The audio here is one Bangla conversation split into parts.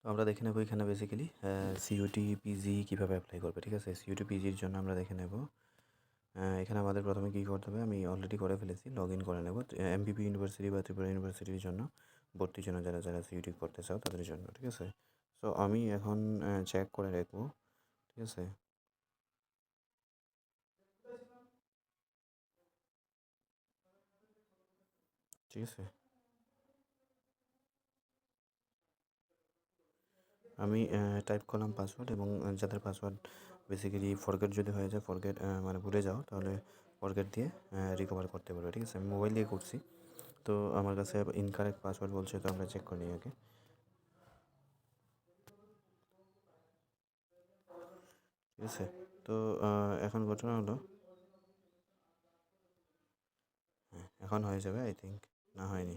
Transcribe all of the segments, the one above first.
তো আমরা দেখে নেব এখানে বেসিক্যালি সিইউটি পিজি কীভাবে অ্যাপ্লাই করবে, ঠিক আছে? সিইউটি পিজির জন্য আমরা দেখে নেব। এখানে আমাদের প্রথমে কী করতে হবে? আমি অলরেডি করে ফেলেছি লগ ইন করে নেব। এমবিপি ইউনিভার্সিটি বা ত্রিপুরা ইউনিভার্সিটির জন্য, ভর্তির জন্য যারা যারা সিইউটি করতে চাও তাদের জন্য, ঠিক আছে? সো আমি এখন চেক করে রাখব ঠিক আছে? ঠিক আছে? আমি টাইপ করলাম পাসওয়ার্ড এবং যাদের পাসওয়ার্ড বেসিক্যালি ফরগেট যদি হয়ে যায় ফরগেট মানে ভুলে যাও, তাহলে ফরগেট দিয়ে রিকভার করতে পারবে, ঠিক আছে? আমি মোবাইল দিয়ে করছি। তো আমার কাছে ইনকারেক্ট পাসওয়ার্ড বলছে, তো আমরা চেক করে নিই আগে। ঠিক আছে? তো এখন ঘটনা হলো হ্যাঁ এখন হয়ে যাবে আই থিঙ্ক না, হয়নি।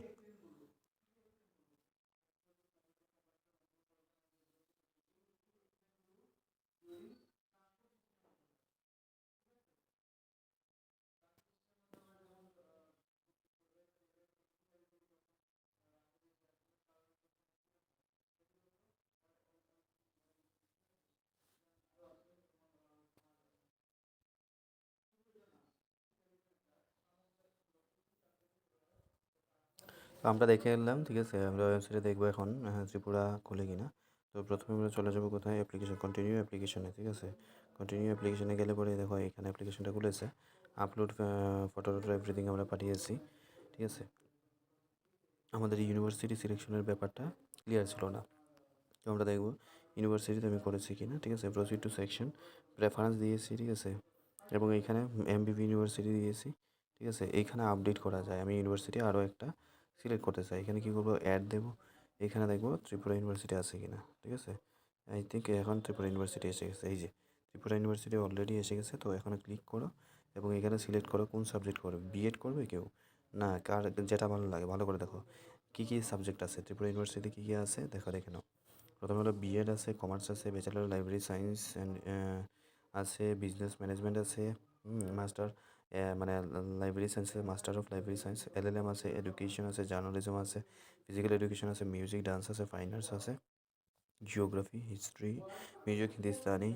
তো আমরা দেখে এলাম ঠিক আছে? আমরা ওয়েবসাইটে দেখব এখন হ্যাঁ, ত্রিপুরা খুলে কিনা। তো প্রথমে আমরা চলে যাব কোথায়? অ্যাপ্লিকেশন কন্টিনিউ অ্যাপ্লিকেশনে ঠিক আছে? কন্টিনিউ অ্যাপ্লিকেশনে গেলে পরে দেখো এখানে অ্যাপ্লিকেশনটা খুলেছে। আপলোড ফটো এভরিথিং আমরা পাঠিয়েছি ঠিক আছে? আমাদের ইউনিভার্সিটি সিলেকশনের ব্যাপারটা ক্লিয়ার ছিল না। তো আমরা দেখব ইউনিভার্সিটিতে আমি করেছি কিনা ঠিক আছে? প্রসিড টু সেকশন প্রেফারেন্স দিয়েছি ঠিক আছে? এবং এইখানে এমবিবি ইউনিভার্সিটি দিয়েছি ঠিক আছে? এইখানে আপডেট করা যায়। আমি ইউনিভার্সিটি আরও একটা সিলেক্ট করতে চাই। এখানে কী করব? অ্যাড দেবো। এখানে দেখব ত্রিপুরা ইউনিভার্সিটি আছে কিনা, ঠিক আছে? আই থিঙ্ক এখন ত্রিপুরা ইউনিভার্সিটি এসে গেছে। এই যে, ত্রিপুরা ইউনিভার্সিটি অলরেডি এসে গেছে, তো এখানে ক্লিক করো এবং এখানে সিলেক্ট করো কোন সাবজেক্ট করবে। বিএড করবে কেউ? না, কার যেটা ভালো লাগে, ভালো করে দেখো। কী কী সাবজেক্ট আছে? ত্রিপুরা ইউনিভার্সিটি কী কী আছে? দেখো, দেখে নাও। প্রথমে হলো বিএড আছে কমার্স আছে ব্যাচেলার লাইব্রেরি সায়েন্স অ্যান্ড আছে বিজনেস ম্যানেজমেন্ট আছে মাস্টার মানে library science master of library science M আছে এডুকেশন আছে জার্নালিজম আছে ফিজিক্যাল এডুকেশন আছে মিউজিক ডান্স আছে ফাইন আর্টস আছে geography history music Hindustani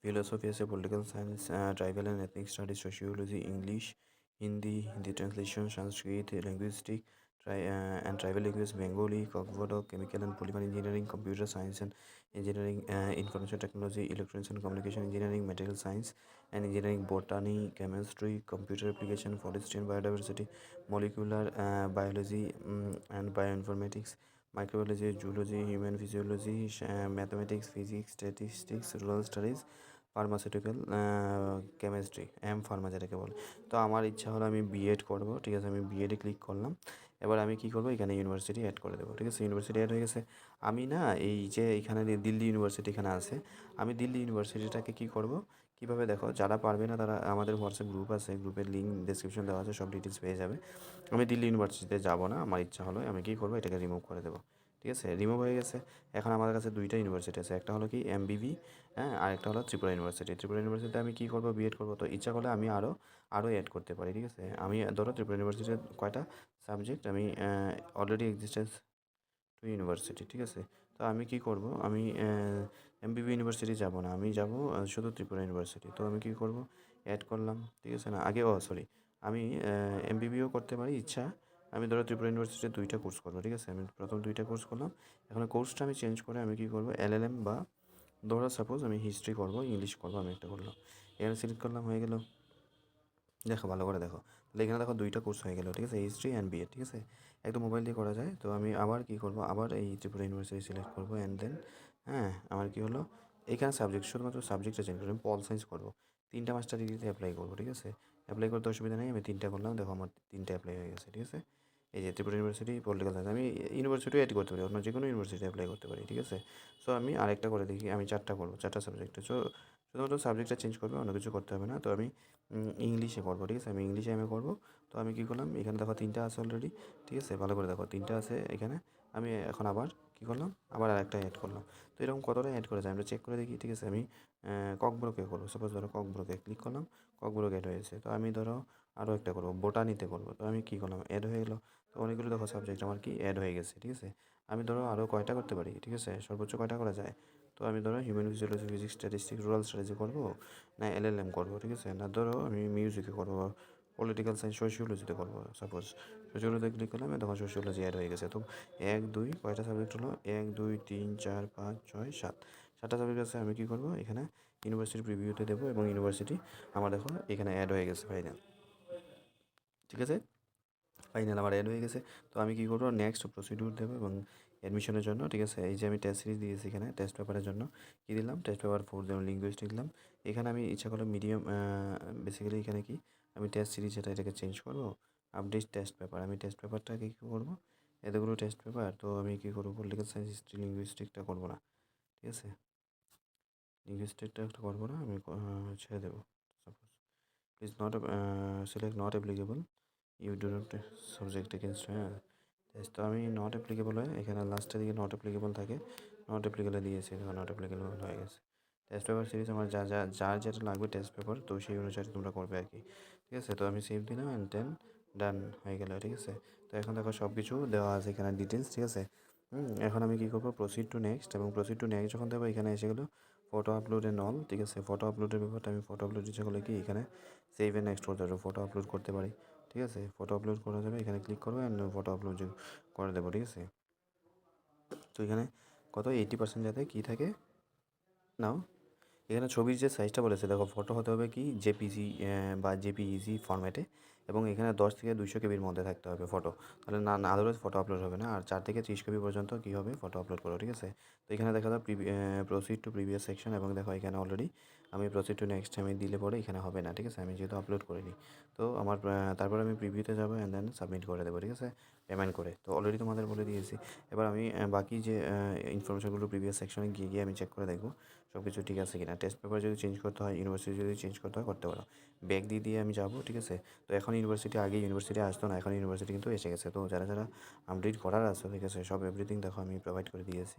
philosophy আছে political science tribal and ethnic studies sociology English Hindi Hindi translation Sanskrit linguistic try and tribal language Bengali Kokborok chemical and polymer engineering computer science and engineering information technology electronics and communication engineering material science and engineering botany chemistry computer application forestry and biodiversity molecular biology and bioinformatics microbiology zoology human physiology mathematics physics statistics rural studies pharmaceutical chemistry M pharma যেটাকে বলে তো আমার ইচ্ছা হলো আমি বিএড করব, ঠিক আছে? আমি বিএডে ক্লিক করলাম। এবার আমি কি করব? এখানে ইউনিভার্সিটি অ্যাড করে দেবো, ঠিক আছে? ইউনিভার্সিটি অ্যাড হয়ে গেছে। আমি না এই যে এখানে দিল্লি ইউনিভার্সিটি এখানে আছে, আমি দিল্লি ইউনিভার্সিটিটাকে কী করব? কীভাবে দেখো, যারা পারবে না তারা আমাদের হোয়াটসঅ্যাপ গ্রুপ আছে গ্রুপের লিঙ্ক ডিসক্রিপশন দেওয়া আছে, সব ডিটেলস পেয়ে যাবে। আমি দিল্লি ইউনিভার্সিটিতে যাব না, আমার ইচ্ছা হলো, আমি কী করব? এটাকে রিমুভ করে দেবো। ঠিক আছে? রিমুভ হয়ে গেছে। এখন আমার কাছে দুইটা ইউনিভার্সিটি আছে। একটা হলো কি এমবিবি হ্যাঁ? আর একটা হলো ত্রিপুরা ইউনিভার্সিটি ত্রিপুরা ইউনিভার্সিটিতে আমি কী করব? বিএড করব। তো ইচ্ছা করলে আমি আরও আরও অ্যাড করতে পারি, ঠিক আছে? আমি ধরো ত্রিপুরা ইউনিভার্সিটির কয়টা সাবজেক্ট আমি অলরেডি এক্সিস্টেন্স টু ইউনিভার্সিটি ঠিক আছে? তো আমি কি করব? আমি এমবিবি ইউনিভার্সিটি যাব না। আমি যাব শুধু ত্রিপুরা ইউনিভার্সিটি তো আমি কি করব? অ্যাড করলাম, ঠিক আছে না? আগে, ও সরি আমি এমবিবিও করতে পারি, ইচ্ছা। আমি ধরো ত্রিপুরা ইউনিভার্সিটিতে দুইটা কোর্স করব ঠিক আছে? আমি প্রথম দুইটা কোর্স করলাম। এখন কোর্সটা আমি চেঞ্জ করে আমি কী করব? এল এল এম বা ধরো সাপোজ আমি হিস্ট্রি করব ইংলিশ করব, আমি একটা করলাম। এখানে সিলেক্ট করলাম, হয়ে গেল। দেখো, ভালো করে দেখো। তাহলে এখানে দেখো দুইটা কোর্স হয়ে গেল, ঠিক আছে? হিস্ট্রি অ্যান্ড বিএড ঠিক আছে? একদম মোবাইল দিয়ে করা যায়। তো আমি আবার কী করব? আবার এই ত্রিপুরা ইউনিভার্সিটি সিলেক্ট করব অ্যান্ড দেন হ্যাঁ আমার কী হলো? এখানে সাবজেক্ট শুধুমাত্র সাবজেক্টটা চেঞ্জ করব। আমি পল সায়েন্স করব। তিনটা মাস্টার ডিগ্রিতে অ্যাপ্লাই করব, ঠিক আছে? অ্যাপ্লাই করতে অসুবিধা নেই, আমি তিনটা করলাম। দেখো, আমার তিনটা অ্যাপ্লাই হয়ে গেছে, ঠিক আছে? এই যে ত্রিপুরা ইউনিভার্সিটি পলিটিক্যাল সায়েন্স আমি ইউনিভার্সিটিও অ্যাড করতে পারি, অন্য যে কোনো ইউনিভার্সিটি অ্যাপ্লাই করতে পারি, ঠিক আছে? সো আমি আরেকটা করে দেখি, আমি চারটা করব, চারটা সাবজেক্টে সো শুধুমাত্র সাবজেক্টটা চেঞ্জ করবে, অন্য কিছু করতে হবে না। তো আমি ইংলিশে করব, ঠিক আছে? আমি ইংলিশে আমি করব। তো আমি কী করলাম, এখানে দেখো তিনটা আছে অলরেডি ঠিক আছে? ভালো করে দেখো, তিনটা আছে এখানে। আমি এখন আবার কী করলাম, আবার আরেকটা অ্যাড করলাম। তো এরকম কতটা অ্যাড করা যায়? আমরা চেক করে দেখি, ঠিক আছে? আমি কক ককব্রোকে করব সাপোজ ধরো ককব্রোকে ক্লিক করলাম। ককব্রোক অ্যাড হয়েছে তো আমি ধরো আরও একটা করব, বোটানিতে করব। তো আমি কী করলাম? অ্যাড হয়ে গেলো। তো অনেকগুলো দেখো সাবজেক্ট আমার কি অ্যাড হয়ে গেছে, ঠিক আছে? আমি ধরো আরও কয়টা করতে পারি, ঠিক আছে? সর্বোচ্চ কয়টা করা যায়? তো আমি ধরো human physiology physics statistic rural strategy করব না এল এল এম করব, ঠিক আছে? না ধরো আমি মিউজিকে করব পলিটিক্যাল সায়েন্স সোশিওলজিতে করব সাপোজ সোশিওলজিতে ক্লিক করলাম, তখন সোশিওলজি অ্যাড হয়ে গেছে। তো এক, দুই, কয়টা সাবজেক্ট হলো? এক, দুই, তিন, চার, পাঁচ, ছয়, সাত। সাতটা সাবজেক্ট আছে, আমি কী করব? এখানে ইউনিভার্সিটি প্রিভিউতে দেবো এবং ইউনিভার্সিটি আমার দেখো এখানে অ্যাড হয়ে গেছে ফাইনাল ঠিক আছে? ফাইনাল আমার অ্যাড হয়ে গেছে। তো আমি কী করব? নেক্সট প্রসিডিউর দেবো এবং অ্যাডমিশনের জন্য, ঠিক আছে? এই যে আমি টেস্ট সিরিজ দিয়েছি এখানে টেস্ট পেপারের জন্য, কী দিলাম? টেস্ট পেপার ফোর দিলাম লিঙ্গুইস্টিক দিলাম। এখানে আমি ইচ্ছা করলে মিডিয়াম বেসিক্যালি এখানে কি? আমি টেস্ট সিরিজ এটা এটাকে চেঞ্জ করব আপডেট টেস্ট পেপার আমি টেস্ট পেপারটাকে কী করব? এতগুলো টেস্ট পেপার তো আমি কী করব? পলিটিক্যাল সায়েন্স হিস্ট্রি লিঙ্গুইস্টিকটা করব না। ঠিক আছে? লিঙ্গুইস্টিকটা একটা করব না, আমি ছেড়ে দেবো। Suppose please not select not applicable you do not subject against হ্যাঁ? তো আমি নট অ্যাপ্লিকেবল হয়, এখানে লাস্টের দিকে নট অ্যাপ্লিকেবল থাকে নট অ্যাপ্লিকেবল দিয়েছি নট অ্যাপ্লিকেবল হয়ে গেছে। টেস্ট পেপার সিরিজ আমার যা যা, যার যেটা লাগবে টেস্ট পেপার তো সেই অনুসারে তোমরা করবে আর কি। ঠিক আছে? তো আমি সেভ দিলাম অ্যান্ড দেন ডান হয়ে গেল, ঠিক আছে? তো এখন দেখো সব কিছু দেওয়া আছে এখানে ডিটেলস ঠিক আছে? এখন আমি কী করব? প্রসিড টু নেক্সট এবং প্রসিড টু নেক্সট যখন দেবো, এখানে এসে গেলো ফটো আপলোড অল ঠিক আছে? ফটো আপলোডের ব্যাপারটা আমি ফটো আপলোড ইচ্ছা করলে কি এখানে সেভ এন্ড নেক্সট করতে ফটো আপলোড করতে পারি, ঠিক আছে? ফটো আপলোড করা যাবে, এখানে ক্লিক করব অ্যান্ড ফটো আপলোড করে দেবো, ঠিক আছে? তো এখানে কত? এইটি পার্সেন্ট যাতে কী থাকে? নাও, এখানে ছবির যে সাইজটা বলেছে, দেখো ফটো হতে হবে কি? জেপিজি বা জেপিইজি ফরম্যাটে এবং এখানে দশ থেকে দুইশো কেবির মধ্যে থাকতে হবে ফটো তাহলে না না, আদারওয়াইজ ফটো আপলোড হবে না। আর চার থেকে ত্রিশ কেবি পর্যন্ত কী হবে? ফটো আপলোড করো, ঠিক আছে? তো এখানে দেখা দাও প্রসিড টু প্রিভিয়াস সেকশন এবং দেখো এখানে অলরেডি আমি প্রসিড টু নেক্সট আমি দিলে পরে এখানে হবে না, ঠিক আছে? আমি যেহেতু আপলোড করিনি। তো আমার তারপর আমি প্রিভিউতে যাব অ্যান্ড দেন সাবমিট করে দেবো, ঠিক আছে? পেমেন্ট করে। তো অলরেডি তোমাদের বলে দিয়েছি। এবার আমি বাকি যে ইনফরমেশনগুলো প্রিভিয়াস সেকশনে গিয়ে গিয়ে আমি চেক করে দেখব সব কিছু ঠিক আছে কিনা। টেস্ট পেপার যদি চেঞ্জ করতে হয় ইউনিভার্সিটি যদি চেঞ্জ করতে হয়, করতে পারো। ব্যাগ দিয়ে দিয়ে আমি যাব, ঠিক আছে? তো এখন ইউনিভার্সিটি আগে ইউনিভার্সিটি আসতো না, এখন ইউনিভার্সিটি কিন্তু এসে গেছে। তো যারা যারা আপডেট করার আছে, ঠিক আছে, সব এভরিথিং দেখো আমি প্রোভাইড করে দিয়েছি।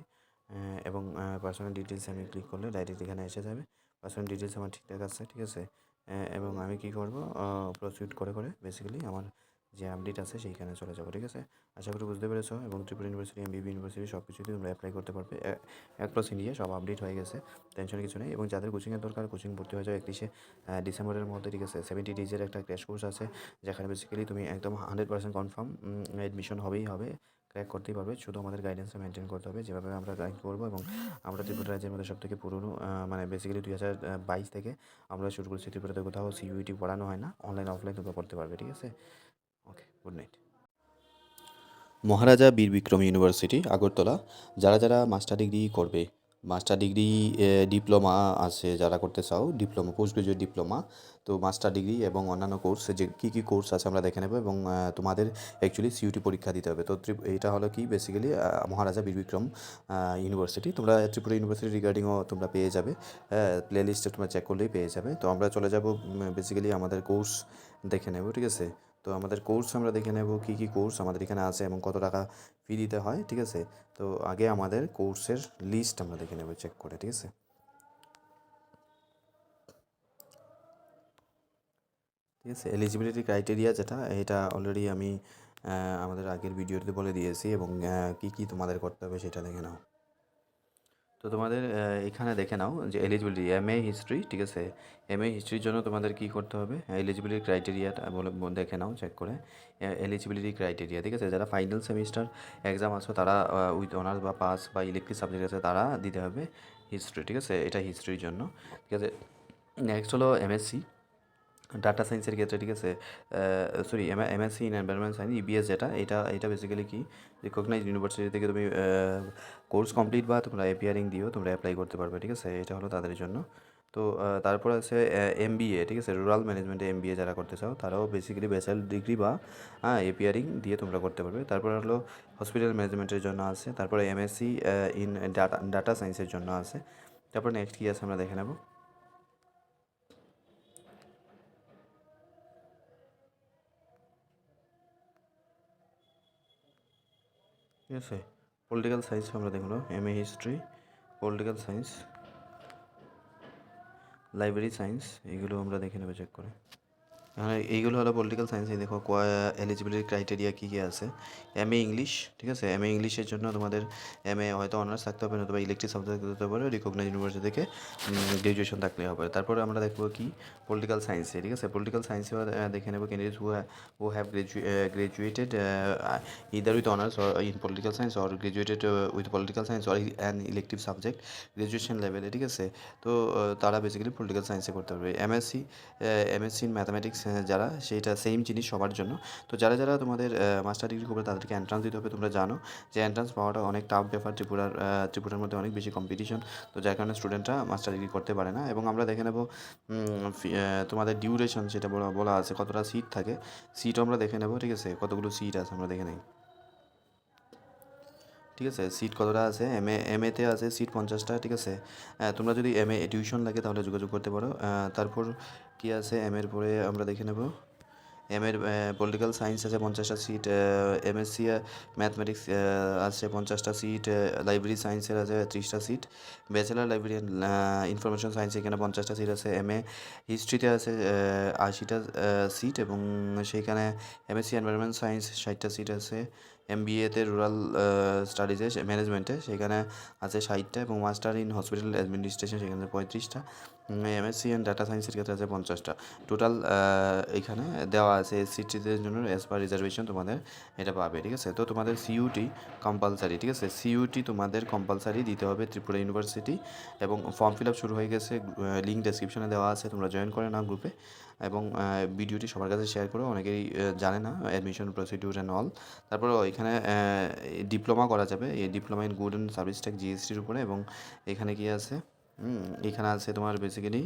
এবং পার্সোনাল ডিটেলস আমি ক্লিক করলে ডাইরেক্ট এখানে এসে যাবে। পার্সোনাল ডিটেলস আমার ঠিকঠাক আছে, ঠিক আছে? এবং আমি কি করব? প্রসিড করে করে বেসিক্যালি আমার যে আপডেট আছে সেইখানে চলে যাব, ঠিক আছে? আশা করি বুঝতে পেরেছ। এবং ত্রিপুরা ইউনিভার্সিটি এমবিবি ইউনিভার্সিটি সব কিছুতে তোমরা অ্যাপ্লাই করতে পারবে। এক প্লাস ইন্ডিয়া সব আপডেট হয়ে গেছে টেনশন কিছু নেই। এবং যাদের কোচিংয়ের দরকার কোচিং ভর্তি হয়ে যাও একত্রিশে ডিসেম্বরের মধ্যে, ঠিক আছে? সেভেন্টি ডেজের একটা ক্র্যাশ কোর্স আছে, যেখানে বেসিক্যালি তুমি একদম হান্ড্রেড পার্সেন্ট কনফার্ম অ্যাডমিশন হবেই হবে। ক্র্যাক করতেই পারবে, শুধু আমাদের গাইডেন্সে মেনটেন করতে হবে। যেভাবে আমরা গাইড করব এবং আমরা ত্রিপুরা রাজ্যের মধ্যে সব থেকে পুরনো মানে বেসিক্যালি দুই হাজার বাইশ থেকে আমরা শুরু করেছি ত্রিপুরাতে। কোথাও সিইউটি পড়ানো হয় না অনলাইন অফলাইন তোমরা পড়তে পারবে, ঠিক আছে? গুড নাইট মহারাজা বীর বিক্রম ইউনিভার্সিটি আগরতলা, যারা যারা মাস্টার ডিগ্রি করবে মাস্টার ডিগ্রি ডিপ্লোমা আছে যারা করতে চাও ডিপ্লোমা পোস্ট গ্রাজুয়েট ডিপ্লোমা তো মাস্টার ডিগ্রি এবং অন্যান্য কোর্স যে কী কী কোর্স আছে আমরা দেখে নেব এবং তোমাদের অ্যাকচুয়ালি সিইউটি পরীক্ষা দিতে হবে। তো এটা হলো কি বেসিক্যালি মহারাজা বীর বিক্রম ইউনিভার্সিটি তোমরা ত্রিপুরা ইউনিভার্সিটি রিগার্ডিংও তোমরা পেয়ে যাবে প্লে লিস্টে তোমরা চেক করলেই পেয়ে যাবে। তো আমরা চলে যাব বেসিক্যালি আমাদের কোর্স দেখে নেব, ঠিক আছে? তো আমাদের কোর্স আমরা দেখে নেব কী কী কোর্স আমাদের এখানে আছে এবং কত টাকা ফি দিতে হয়, ঠিক আছে? তো আগে আমাদের কোর্সের লিস্ট আমরা দেখে নেব চেক করে, ঠিক আছে? ঠিক আছে এলিজিবিলিটি ক্রাইটেরিয়া যেটা, এটা অলরেডি আমি আমাদের আগের ভিডিওতে বলে দিয়েছি এবং কী কী তোমাদের করতে হবে সেটা দেখে নাও। তো তোমাদের এখানে দেখে নাও যে এলিজিবিলিটি এম এ হিস্ট্রি ঠিক আছে? এম এ হিস্ট্রির জন্য তোমাদের কি করতে হবে? এলিজিবিলিটি ক্রাইটেরিয়াটা বলে দেখে নাও চেক করে। এলিজিবিলিটি ক্রাইটেরিয়া ঠিক আছে? যারা ফাইনাল সেমিস্টার এক্সাম আসবে তারা উইথ অনার্স বা পাস বা ইলেকট্রিক সাবজেক্ট আছে, তারা দিতে হবে হিস্ট্রি ঠিক আছে? এটা হিস্ট্রির জন্য, ঠিক আছে? নেক্সট হলো এমএসসি ডাটা সায়েন্সের ক্ষেত্রে, ঠিক আছে? Sorry M MSc in environment science EBS যেটা, এটা এটা বেসিক্যালি কি? রিকগনাইজ ইউনিভার্সিটি থেকে তুমি কোর্স কমপ্লিট বা তোমরা এপিয়ারিং দিও, তোমরা অ্যাপ্লাই করতে পারবে, ঠিক আছে? এটা হলো তাদের জন্য। তো তারপর আছে এমবিএ ঠিক আছে? রুরাল ম্যানেজমেন্টে এমবিএ যারা করতে চাও, তারাও বেসিক্যালি ব্যাচেলার ডিগ্রি বা হ্যাঁ এপিয়ারিং দিয়ে তোমরা করতে পারবে। তারপর হলো হসপিটাল ম্যানেজমেন্টের জন্য আছে, তারপরে এমএসসি ইন ডাটা ডাটা সায়েন্সের জন্য আছে। তারপর নেক্সট কী আছে আমরা দেখে নেব? ঠিক আছে? পলিটিক্যাল সায়েন্স আমরা দেখল M A history political science library science এগুলো আমরা দেখে নেব চেক করে। এইগুলো হলো পলিটিক্যাল সায়েন্সে দেখো এলিজিবিলিটি ক্রাইটেরিয়া কী কী আছে? এম এ ইংলিশ ঠিক আছে? এম এ ইংলিশের জন্য তোমাদের এম এ হয়তো অনার্স থাকতে হবে, নতুবা ইলেকট্রিক সাবজেক্ট হতে পারে রিকগনাইজ ইউনিভার্সিটি থেকে গ্র্যাজুয়েশন থাকলে হবে। তারপরে আমরা দেখব কি? পলিটিক্যাল সায়েন্সে ঠিক আছে? পলিটিক্যাল সায়েন্সে দেখে নেব candidates who who have graduated either with honours in political science or graduated with political science or an elective subject graduation লেভেলে ঠিক আছে? তো তারা বেসিক্যালি পলিটিক্যাল সায়েন্সে করতে পারবে। এমএসসি এমএসসি ইন ম্যাথামেটিক্স যারা, সেইটা সেম জিনিস সবার জন্য। তো যারা যারা তোমাদের মাস্টার ডিগ্রি করবে, তাদেরকে এন্ট্রান্স দিতে হবে। তোমরা জানো যে এন্ট্রান্স পাওয়াটা অনেক টাফ ব্যাপার, ত্রিপুরার ত্রিপুরার মধ্যে অনেক বেশি কম্পিটিশন তো যার কারণে স্টুডেন্টরা মাস্টার ডিগ্রি করতে পারে না। এবং আমরা দেখে নেব তোমাদের ডিউরেশন সেটা বলা বলা আছে, কতটা সিট থাকে। সিটও আমরা দেখে নেব, ঠিক আছে? কতগুলো সিট আছে আমরা দেখে নিই। ঠিক আছে? সিট কতটা আছে? এম এ এম এতে আছে সিট পঞ্চাশটা, ঠিক আছে? তোমরা যদি এম এ টিউশন লাগে, তাহলে যোগাযোগ করতে পারো। তারপর কি আছে? এম এর পরে আমরা দেখে নেব। এম এর পলিটিক্যাল সায়েন্স আছে পঞ্চাশটা সিট এমএসসি ম্যাথমেটিক্স আছে পঞ্চাশটা সিট লাইব্রেরি সায়েন্সের আছে ত্রিশটা seat bachelor library information science এখানে পঞ্চাশটা সিট আছে। এম এ হিস্ট্রিতে আছে আশিটা সিট এবং সেইখানে M S C environment science ষাটটা সিট আছে। এম বি এতে রুরাল স্টাডিজে ম্যানেজমেন্টে সেখানে আছে ষাটটা এবং মাস্টার ইন হসপিটাল অ্যাডমিনিস্ট্রেশন সেখানে পঁয়ত্রিশটা। এমএসসি অ্যান্ড ডাটা সায়েন্সের ক্ষেত্রে আছে পঞ্চাশটা। টোটাল এখানে দেওয়া আছে এসসিটিদের জন্য অ্যাজ পার রিজার্ভেশন তোমাদের এটা পাবে, ঠিক আছে? তো তোমাদের সিইউটি কম্পালসারি ঠিক আছে? সিইউটি তোমাদের কম্পালসারি দিতে হবে ত্রিপুরা ইউনিভার্সিটি এবং ফর্ম ফিল আপ শুরু হয়ে গেছে লিঙ্ক ডেসক্রিপশনে দেওয়া আছে, তোমরা জয়েন করে নাও গ্রুপে এবং ভিডিওটি সবার কাছে শেয়ার করো, অনেকেই জানে না অ্যাডমিশন প্রসিডিউর অ্যান্ড অল তারপরে এখানে ডিপ্লোমা করা যাবে, এই diploma in good and service tech জিএসটির উপরে এবং এখানে কি আছে? এখানে আছে তোমার basically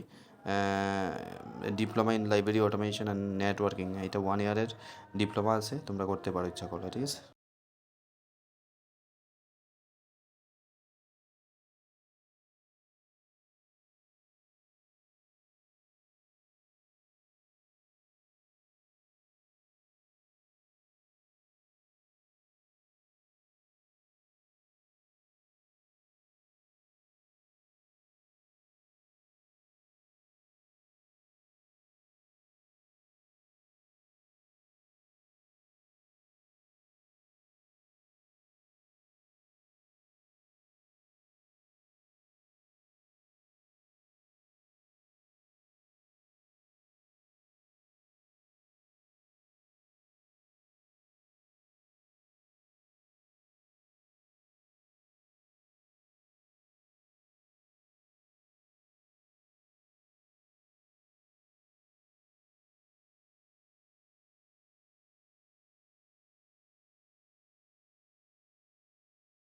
diploma in library automation and networking এটা ওয়ান ইয়ারের ডিপ্লোমা আছে, তোমরা করতে পারো, ইচ্ছা করলে, ঠিক আছে?